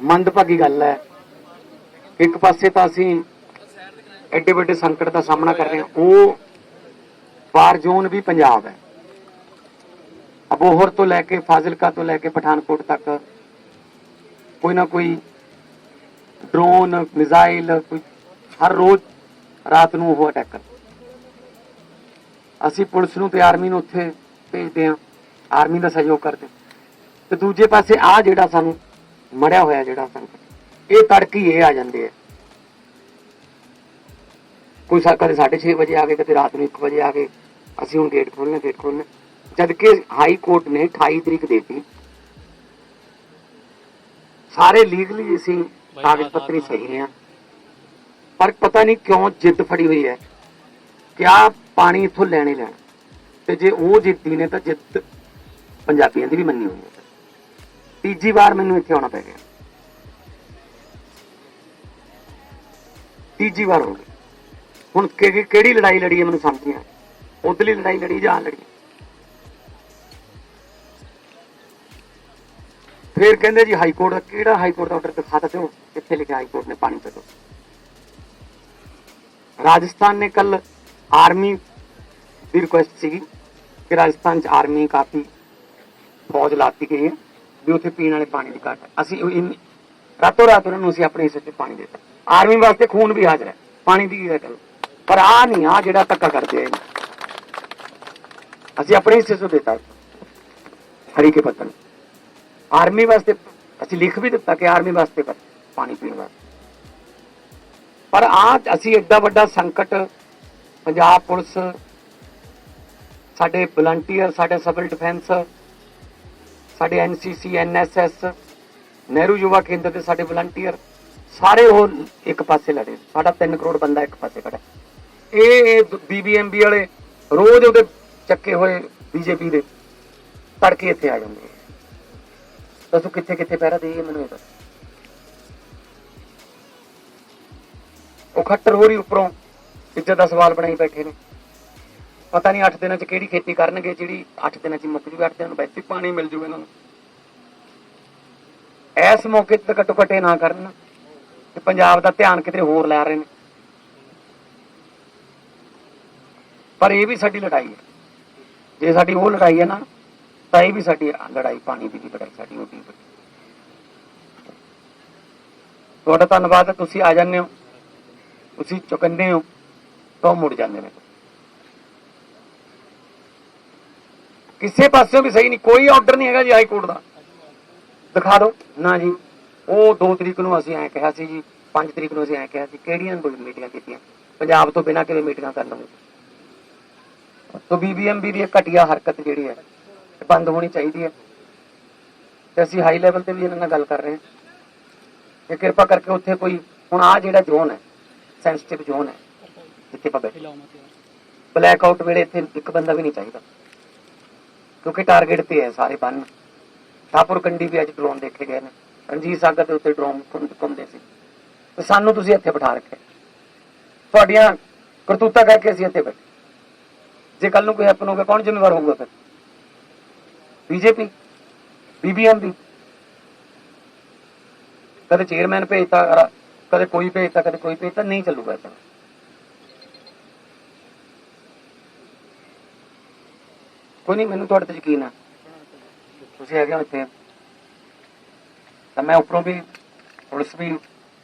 ਮੰਦਭਾਗੀ ਗੱਲ ਹੈ। ਇੱਕ ਪਾਸੇ ਤਾਂ ਅਸੀਂ ਐਡੇ ਵੱਡੇ ਸੰਕਟ ਦਾ ਸਾਹਮਣਾ ਕਰ ਰਹੇ ਹਾਂ। ਉਹ ਵਾਰ ਜ਼ੋਨ ਵੀ ਪੰਜਾਬ ਹੈ। ਅਬੋਹਰ ਤੋਂ ਲੈ ਕੇ ਫਾਜ਼ਿਲਕਾ ਤੋਂ ਲੈ ਕੇ ਪਠਾਨਕੋਟ ਤੱਕ ਕੋਈ ਨਾ ਕੋਈ ਡਰੋਨ, ਮਿਜ਼ਾਈਲ, ਕੋਈ ਹਰ ਰੋਜ਼ ਰਾਤ ਨੂੰ ਉਹ ਅਟੈਕ ਕਰ ਅਸੀਂ ਪੁਲਿਸ ਨੂੰ ਤੇ ਆਰਮੀ ਨੂੰ ਉੱਥੇ ਭੇਜਦੇ ਹਾਂ। ਆਰਮੀ ਦਾ ਸਹਿਯੋਗ ਕਰਦੇ ਤੇ ਦੂਜੇ ਪਾਸੇ ਆ ਜਿਹੜਾ ਸਾਨੂੰ ਮੜਿਆ ਹੋਇਆ ਜਿਹੜਾ ਸੰਕਟ ਇਹ ਤੜਕੀ ਇਹ ਆ ਜਾਂਦੇ ਆ। ਕੋਈ ਸਾ ਕਦੇ 6:30 ਵਜੇ ਆ ਗਏ ਕਦੇ ਰਾਤ ਨੂੰ 1 ਵਜੇ ਆ ਗਏ। ਅਸੀਂ ਹੁਣ ਗੇਟ ਖੋਲਣਾ ਗੇਟ ਖੋਲਣਾ ਜਦ ਕਿ ਹਾਈ ਕੋਰਟ ਨੇ 28 ਤਰੀਕ ਦੇਤੀ। ਸਾਰੇ ਲੀਗਲੀ ਅਸੀਂ ਕਾਗਜ਼ ਪੱਤਰੀ ਸਹੀ ਆ ਪਰ ਪਤਾ ਨਹੀਂ ਕਿਉਂ ਜਿੱਦ ਫੜੀ ਹੋਈ ਹੈ ਕਿ ਆ ਪਾਣੀ ਇੱਥੋਂ ਲੈਣੇ ਲੈਣਾ। ਤੇ ਜੇ ਉਹ ਜਿੱਤੀ ਨੇ ਤਾਂ ਜਿੱਦ ਪੰਜਾਬੀਆਂ ਦੀ ਵੀ ਮੰਨੀ ਹੋਈ ਹੈ। ਤੀਜੀ ਵਾਰ ਮੈਨੂੰ ਇੱਥੇ ਆਉਣਾ ਪੈ ਗਿਆ। ਤੀਜੀ ਵਾਰ ਹੋ ਗਈ। ਹੁਣ ਕਿਹੜੀ ਲੜਾਈ ਲੜੀ ਹੈ ਮੈਨੂੰ ਸਮਝ ਨਹੀਂ ਆਇਆ ਉਧਰਲੀ ਲੜਾਈ ਲੜੀ ਜਾਂ ਲੜੀ? ਫਿਰ ਕਹਿੰਦੇ ਜੀ ਹਾਈ ਕੋਰਟ ਦਾ ਕਿਹੜਾ ਹਾਈ ਕੋਰਟ ਦਾ ਆਰਡਰ ਦਿਖਾ ਤਾ ਦਿਓ ਕਿੱਥੇ ਲਿਖਿਆ ਹਾਈ ਕੋਰਟ ਨੇ ਪਾਣੀ ਕੱਢੋ ਰਾਜਸਥਾਨ ਨੇ ਕੱਲ ਆਰਮੀ ਦੀ ਰਿਕੁਐਸਟ ਸੀਗੀ ਕਿ ਰਾਜਸਥਾਨ ਚ ਆਰਮੀ ਕਾਫੀ ਫੌਜ ਲਾਤੀ ਗਈ ਹੈ। ਵੀ ਉੱਥੇ ਪੀਣ ਵਾਲੇ ਪਾਣੀ ਦੀ ਘਾਟ ਹੈ। ਅਸੀਂ ਰਾਤੋਂ ਰਾਤ ਉਹਨਾਂ ਨੂੰ ਅਸੀਂ ਆਪਣੇ ਹਿੱਸੇ 'ਚ ਪਾਣੀ ਦੇ ਦਿੱਤਾ। ਆਰਮੀ ਵਾਸਤੇ ਖੂਨ ਵੀ ਹਾਜ਼ਰ ਹੈ। ਪਾਣੀ ਦੀ ਕੀ ਗੱਲ ਪਰ ਆ ਨਹੀਂ ਆ ਜਿਹੜਾ ਧੱਕਾ ਕਰਦੇ ਆ ਅਸੀਂ ਆਪਣੇ ਹਿੱਸੇ 'ਚੋਂ ਦਿੱਤਾ। ਹਰੀ ਕੇ ਪੱਤਨ ਆਰਮੀ ਵਾਸਤੇ ਅਸੀਂ ਲਿਖ ਵੀ ਦਿੱਤਾ ਕਿ ਆਰਮੀ ਵਾਸਤੇ ਪਾਣੀ ਪੀਣ ਵਾਸਤੇ। ਪਰ ਆ ਅਸੀਂ ਐਡਾ ਵੱਡਾ ਸੰਕਟ, ਪੰਜਾਬ ਪੁਲਿਸ, ਸਾਡੇ ਵਲੰਟੀਅਰ ਸਾਡੇ ਸਿਵਲ ਡਿਫੈਂਸ ਸਾਡੇ ਐਨਸੀਸੀ ਐਨਐਸਐਸ ਨਹਿਰੂ ਯੁਵਾ ਕੇਂਦਰ ਦੇ ਸਾਡੇ ਵਲੰਟੀਅਰ, ਸਾਰੇ ਉਹ ਇੱਕ ਪਾਸੇ ਲੜੇ। ਸਾਡਾ 3 ਕਰੋੜ ਬੰਦਾ ਇੱਕ ਪਾਸੇ ਖੜਾ ਇਹ ਬੀਬੀਐਮਬੀ ਵਾਲੇ ਰੋਜ਼ ਉਹਦੇ ਚੱਕੇ ਹੋਏ ਬੀਜੇਪੀ ਦੇ ਤੜਕੇ ਇੱਥੇ ਆ ਜਾਂਦੇ ਆ। ਦੱਸੋ ਕਿੱਥੇ ਕਿੱਥੇ ਪਹਿਰਾ ਦੇਈਏ ਮੈਨੂੰ ਇਹ ਦੱਸ। ਉਹ ਖੱਟਰ ਹੋ ਰਹੀ ਉੱਪਰੋਂ ਇੱਜ਼ਤ ਦਾ ਸਵਾਲ ਬਣਾਈ ਬੈਠੇ ਨੇ। ਪਤਾ ਨਹੀਂ 8 ਦਿਨਾਂ ਚ ਕਿਹੜੀ ਖੇਤੀ ਕਰਨਗੇ, ਜਿਹੜੀ 8 ਦਿਨਾਂ ਚ ਮੁੱਕ ਜੂਗੀ 8 ਦਿਨਾਂ ਨੂੰ ਵੈਸੇ ਪਾਣੀ ਮਿਲ ਜੂਗਾ ਇਹਨਾਂ ਨੂੰ। ਇਸ ਮੌਕੇ ਤੇ ਘੱਟੋ ਘੱਟ ਇਹ ਨਾ ਕਰਨ ਕਿ ਪੰਜਾਬ ਦਾ ਧਿਆਨ ਕਿਤੇ ਹੋਰ ਲੈ ਰਹੇ ਨੇ। ਪਰ ਇਹ ਵੀ ਸਾਡੀ ਲੜਾਈ ਹੈ। ਜੇ ਸਾਡੀ ਉਹ ਲੜਾਈ ਹੈ ਨਾ, ਤਾਂ ਇਹ ਵੀ ਸਾਡੀ ਲੜਾਈ ਪਾਣੀ ਦੀ ਵੀ ਲੜਾਈ, ਸਾਡੀ ਉਹ ਵੀ ਤੁਹਾਡਾ ਧੰਨਵਾਦ ਤੁਸੀਂ ਆ ਜਾਂਦੇ ਹੋ, ਤੁਸੀਂ ਚੁਕੰਦੇ ਹੋ, ਤਾਂ ਉਹ ਮੁੜ ਜਾਂਦੇ ਨੇ। ਕਿਸੇ ਪਾਸਿਓਂ ਵੀ ਸਹੀ ਨਹੀਂ ਕੋਈ ਆਰਡਰ ਨਹੀਂ ਹੈਗਾ ਜੀ ਹਾਈ ਕੋਰਟ ਦਾ। ਦਿਖਾ ਦਿਓ। ਨਾ ਜੀ। ਉਹ 2 ਤਰੀਕ ਨੂੰ ਅਸੀਂ ਐਂ ਕਿਹਾ ਸੀ ਜੀ 5 ਤਰੀਕ ਨੂੰ ਅਸੀਂ ਐਂ ਕਿਹਾ ਸੀ ਕਿਹੜੀਆਂ ਕੋਈ ਮੀਟਿੰਗਾਂ ਕੀਤੀਆਂ? ਪੰਜਾਬ ਤੋਂ ਬਿਨਾਂ ਕਿਵੇਂ ਮੀਟਿੰਗਾਂ ਕਰ ਲਵਾਂਗੇ? ਤੋਂ ਬੀਬੀਐਮਬੀ ਦੀ ਘਟੀਆ ਹਰਕਤ ਜਿਹੜੀ ਹੈ ਬੰਦ ਹੋਣੀ ਚਾਹੀਦੀ ਹੈ। ਤੇ ਅਸੀਂ ਹਾਈ ਲੈਵਲ ਤੇ ਵੀ ਇਹਨਾਂ ਨਾਲ ਗੱਲ ਕਰ ਰਹੇ ਹਾਂ। ਕਿ ਕਿਰਪਾ ਕਰਕੇ ਉੱਥੇ ਕੋਈ ਹੁਣ ਆ ਜਿਹੜਾ ਜ਼ੋਨ ਹੈ ਸੈਂਸਿਟਿਵ ਜ਼ੋਨ ਹੈ ਜਿੱਥੇ ਬੈਠੇ ਬਲੈਕ ਆਊਟ ਵੇਲੇ ਇੱਥੇ ਇੱਕ ਬੰਦਾ ਵੀ ਨਹੀਂ ਚਾਹੀਦਾ। ਕਿਉਂਕਿ ਟਾਰਗੇਟ ਤੇ ਹੈ ਸਾਰੇ ਬੰਨ। ਠਾਪੁਰ ਕੰਡੀ ਵੀ ਅੱਜ ਡਰੋਨ ਦੇਖੇ ਗਏ ਨੇ। ਰਣਜੀਤ ਸਾਗਰ ਦੇ ਉੱਤੇ ਡਰੋਨ ਘੁੰਮਦੇ ਸੀ। ਤੇ ਸਾਨੂੰ ਤੁਸੀਂ ਇੱਥੇ ਬਿਠਾ ਰੱਖਿਆ। ਤੁਹਾਡੀਆਂ ਕਰਤੂਤਾਂ ਕਰਕੇ ਅਸੀਂ ਇੱਥੇ ਬੈਠੇ। ਜੇ ਕੱਲ ਨੂੰ ਕੋਈ ਹੈਪਨ ਹੋ ਗਿਆ ਕੌਣ ਜ਼ਿੰਮੇਵਾਰ ਹੋਊਗਾ ਫਿਰ? ਬੀਜੇਪੀ ਬੀਬੀਐਮਬੀ ਕਦੇ ਚੇਅਰਮੈਨ ਭੇਜਤਾ, ਕਦੇ ਕੋਈ ਭੇਜਤਾ, ਕਦੇ ਕੋਈ ਭੇਜਤਾ, ਨਹੀਂ ਚੱਲੂਗਾ ਇਹ ਤਾਂ ਕੋਈ ਨਹੀਂ ਮੈਨੂੰ ਤੁਹਾਡੇ ਤੇ ਯਕੀਨ ਆ। ਤੁਸੀਂ ਹੈਗੇ ਹੋ ਇੱਥੇ। ਤਾਂ ਮੈਂ ਉੱਪਰੋਂ ਵੀ ਪੁਲਿਸ ਵੀ,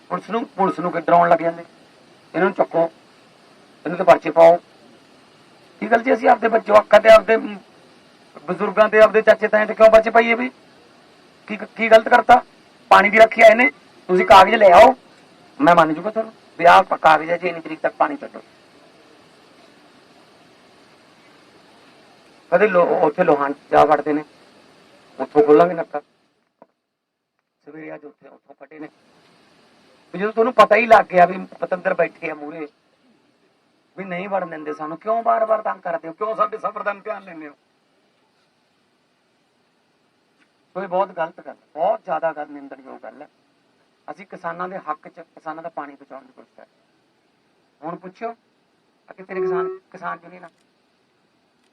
ਪੁਲਿਸ ਨੂੰ ਪੁਲਿਸ ਨੂੰ ਡਰਾਉਣ ਲੱਗ ਜਾਂਦੇ। ਇਹਨਾਂ ਨੂੰ ਚੱਕੋ। ਇਹਨਾਂ ਤੇ ਪਰਚੇ ਪਾਓ। ਕੀ ਗੱਲ ਜੀ, ਅਸੀਂ ਆਪਦੇ ਬੱਚੇ ਅੱਖਾਂ ਤੇ ਆਪਦੇ ਬਜ਼ੁਰਗਾਂ ਤੇ, ਆਪਦੇ ਚਾਚੇ ਤਾਏ ਤੇ ਕਿਉਂ ਪਰਚੇ ਪਾਈਏ ਵੀ? ਕੀ ਕੀ ਗਲਤ ਕਰਤਾ? ਪਾਣੀ ਦੀ ਰੱਖੀ ਰੱਖਿਆ ਇਹਨੇ। ਤੁਸੀਂ ਕਾਗਜ਼ ਲੈ ਆਓ। ਮੈਂ ਮੰਨ ਜੂਗਾ ਤੁਹਾਨੂੰ ਵੀ ਆਹ ਪ- ਕਾਗਜ਼ ਹੈ, ਜੀ ਇੰਨੀ ਤਰੀਕ ਤੱਕ ਪਾਣੀ ਛੱਡੋ। ਕਦੇ ਲੋ, ਉੱਥੇ ਲੋਹਾਂ ਜਾ ਵੜਦੇ ਨੇ। ਉੱਥੋਂ ਖੋਲਾਂਗੇ ਨੱਕਾ ਸਵੇਰੇ ਅੱਜ ਉੱਥੇ, ਉੱਥੋਂ ਕੱਢੇ ਨੇ। ਜਦੋਂ ਤੁਹਾਨੂੰ ਪਤਾ ਹੀ ਲੱਗ ਗਿਆ ਵੀ ਪਤੰਦਰ ਬੈਠੇ ਆ ਮੂਰੇ ਵੀ ਨਹੀਂ ਵੜਨ ਦਿੰਦੇ ਸਾਨੂੰ, ਕਿਉਂ ਬਾਰ-ਬਾਰ ਤੰਗ ਕਰਦੇ ਹੋ? ਕਿਉਂ ਸਾਡੇ ਸਫਰ ਦਾ ਇਮਤਿਹਾਨ ਲੈਂਦੇ ਹੋ? ਕੋਈ ਬਹੁਤ ਗਲਤ ਗੱਲ ਬਹੁਤ ਜ਼ਿਆਦਾ ਗੱਲ, ਨਿੰਦਣਯੋਗ ਗੱਲ ਹੈ। ਅਸੀਂ ਕਿਸਾਨਾਂ ਦੇ ਹੱਕ 'ਚ, ਕਿਸਾਨਾਂ ਦਾ ਪਾਣੀ ਬਚਾਉਣ ਦੀ ਕੋਸ਼ਿਸ਼ ਕਰ ਹੁਣ ਪੁੱਛਿਓ ਕਿ ਤੇਰੇ ਕਿਸਾਨ ਕਿਸਾਨ ਯੂਨੀਅਨ ਆ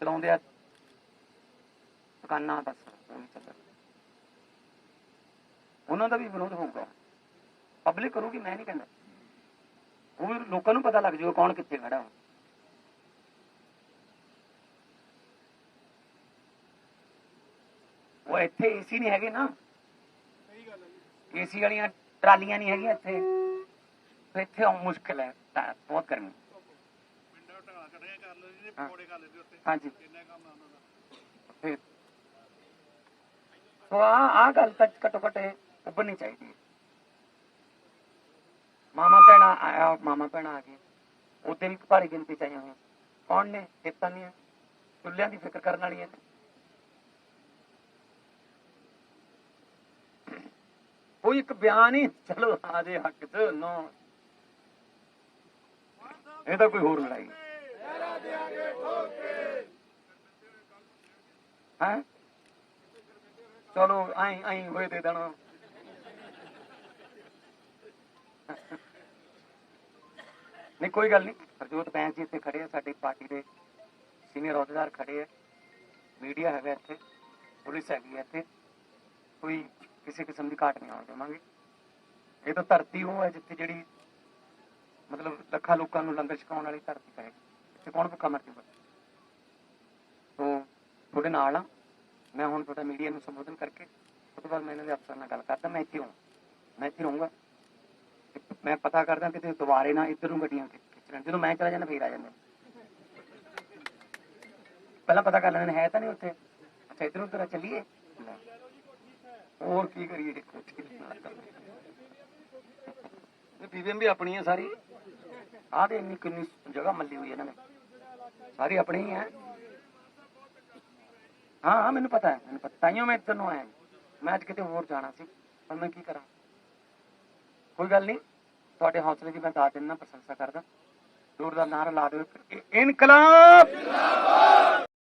ਚਲਾਉਂਦੇ ਆ। ਦੁਕਾਨਾਂ ਬਸ ਉਹਨਾਂ ਦਾ ਵੀ ਵਿਰੋਧ ਹੋਊਗਾ। ਪਬਲਿਕ ਕਰੂਗੀ, ਮੈਂ ਨਹੀਂ ਕਹਿੰਦਾ। ਉਹ ਲੋਕਾਂ ਨੂੰ ਪਤਾ ਲੱਗ ਜਾਊਗਾ ਕੌਣ ਕਿੱਥੇ ਖੜਾ ਹੋ ਉਹ ਇੱਥੇ ਏਸੀ ਨਹੀਂ ਹੈਗੇ ਨਾ। ਏਸੀ ਵਾਲੀਆਂ ਟਰਾਲੀਆਂ ਨਹੀਂ ਹੈਗੀਆਂ ਇੱਥੇ। ਇੱਥੇ ਆਉਣ ਮੁਸ਼ਕਿਲ ਹੈ, ਤਾਂ ਬਹੁਤ ਗਰਮੀ। ਪਿੰਡਾਂ ਢਗਾ ਕੜਿਆ ਕਰ ਲਓ ਜੀ ਹਾਂ। ਪਕੌੜੇ ਖਾ ਲੈਂਦੇ ਉੱਤੇ। ਹਾਂਜੀ। ਕਿੰਨਾ ਕੰਮ ਆ ਉਹਨਾਂ ਦਾ। ਫਿਰ ਸੋ ਆ ਆ ਗੱਲ ਤਾਂ ਘੱਟੋ ਉੱਭਰਨੀ ਚਾਹੀਦੀ ਹੈ। ਮਾਮਾ ਭੈਣਾ ਆਇਆ ਮਾਮਾ ਭੈਣਾ ਆ ਗਏ ਉਹਦੇ ਵੀ ਭਾਰੀ ਗਿਣਤੀ ਕੌਣ ਨੇ? ਚੇਤਾ ਨਹੀਂ ਹੈ। ਚੁੱਲ੍ਹਿਆਂ ਦੀ ਫਿਕਰ ਕਰਨ ਵਾਲੀ ਹੈ ਕੋਈ ਇੱਕ ਬਿਆਨ ਹੀ ਚਲੋ ਆ ਜੇ ਹੱਕ ਚ ਨੋ। ਇਹ ਤਾਂ ਕੋਈ ਹੋਰ ਲੜਾਈ। ਹੈ? ਚਲੋ ਆਈ ਆਈ ਹੋਏ ਦੇ ਦੇਣਾ ਨਹੀਂ, ਕੋਈ ਗੱਲ ਨਹੀਂ। ਹਰਜੋਤ ਬੈਂਸ ਜੀ ਇੱਥੇ ਖੜੇ ਆ, ਸਾਡੀ ਪਾਰਟੀ ਦੇ ਸੀਨੀਅਰ ਅਹੁਦੇਦਾਰ ਖੜੇ ਆ। ਮੀਡੀਆ ਹੈਗਾ ਇੱਥੇ, ਪੁਲਿਸ ਹੈਗੀ ਹੈ ਇੱਥੇ। ਕੋਈ ਕਿਸੇ ਕਿਸਮ ਦੀ ਘਾਟ ਨਹੀਂ ਆਉਣ ਦੇਵਾਂਗੇ। ਇਹ ਤਾਂ ਧਰਤੀ ਉਹ ਹੈ ਜਿੱਥੇ ਜਿਹੜੀ ਮਤਲਬ ਲੱਖਾਂ ਲੋਕਾਂ ਨੂੰ ਲੰਗਰ ਛਕਾਉਣ ਵਾਲੀ ਧਰਤੀ ਹੈ ਇੱਥੇ ਕੌਣ ਭੁੱਖਾ ਮਰ ਜੂਗਾ ਸੋ ਤੁਹਾਡੇ ਨਾਲ ਆ। ਮੈਂ ਹੁਣ ਤੁਹਾਡਾ ਮੀਡੀਆ ਨੂੰ ਸੰਬੋਧਨ ਕਰਕੇ ਉਸ ਤੋਂ ਬਾਅਦ ਮੈਂ ਇਹਨਾਂ ਦੇ ਅਫਸਰ ਨਾਲ ਗੱਲ ਕਰਦਾ ਮੈਂ ਇੱਥੇ ਹਾਂ ਮੈਂ ਇੱਥੇ ਰਹੂੰਗਾ। ਤੇ ਮੈਂ ਪਤਾ ਕਰਦਾ ਕਿ ਤੇ ਦੁਬਾਰੇ ਨਾ ਇੱਧਰ ਨੂੰ ਗੱਡੀਆਂ ਖਿੱਚਣ ਜਦੋਂ ਮੈਂ ਚਲਾ ਜਾਂਦਾ ਫੇਰ ਆ ਜਾਂਦੇ। ਪਹਿਲਾਂ ਪਤਾ ਕਰ ਲੈਣਾ ਹੈ ਤਾਂ ਨਹੀਂ ਉੱਥੇ? ਅੱਛਾ ਇੱਧਰ ਆ, ਚੱਲੀਏ। ਹੋਰ ਕੀ ਕਰੀਏ ਦੇਖੋ। ਇਹ ਬੀਬੀਐਮ ਵੀ ਆਪਣੀ ਹੈ ਸਾਰੀ? ਆਹ ਤੇ ਇੰਨੀ ਕਿੰਨੀ ਜਗ੍ਹਾ ਮੱਲੀ ਹੋਈ ਇਹਨਾਂ ਨੇ। ਸਾਰੀ ਆਪਣੀ ਹੀ ਹੈ। ਹਾਂ ਹਾਂ, ਮੈਨੂੰ ਪਤਾ ਹੈ, ਮੈਨੂੰ ਪਤਾ ਤਾਈਓ ਮੈਂ ਇੱਧਰ ਨੂੰ ਆਇਆ। ਮੈਂ ਅੱਜ ਕਿਤੇ ਹੋਰ ਜਾਣਾ ਸੀ, ਪਰ ਮੈਂ ਕੀ ਕਰਾਂ? ਕੋਈ ਗੱਲ ਨਹੀਂ, ਤੁਹਾਡੇ ਹੌਸਲੇ ਦੀ ਮੈਂ ਦਾਤ ਦਿੰਦਾ, ਪ੍ਰਸ਼ੰਸਾ ਕਰਦਾ। ਜ਼ੋਰਦਾਰ ਨਾਰਾ ਲਾ ਦਿਓ ਇਨਕਲਾਬ!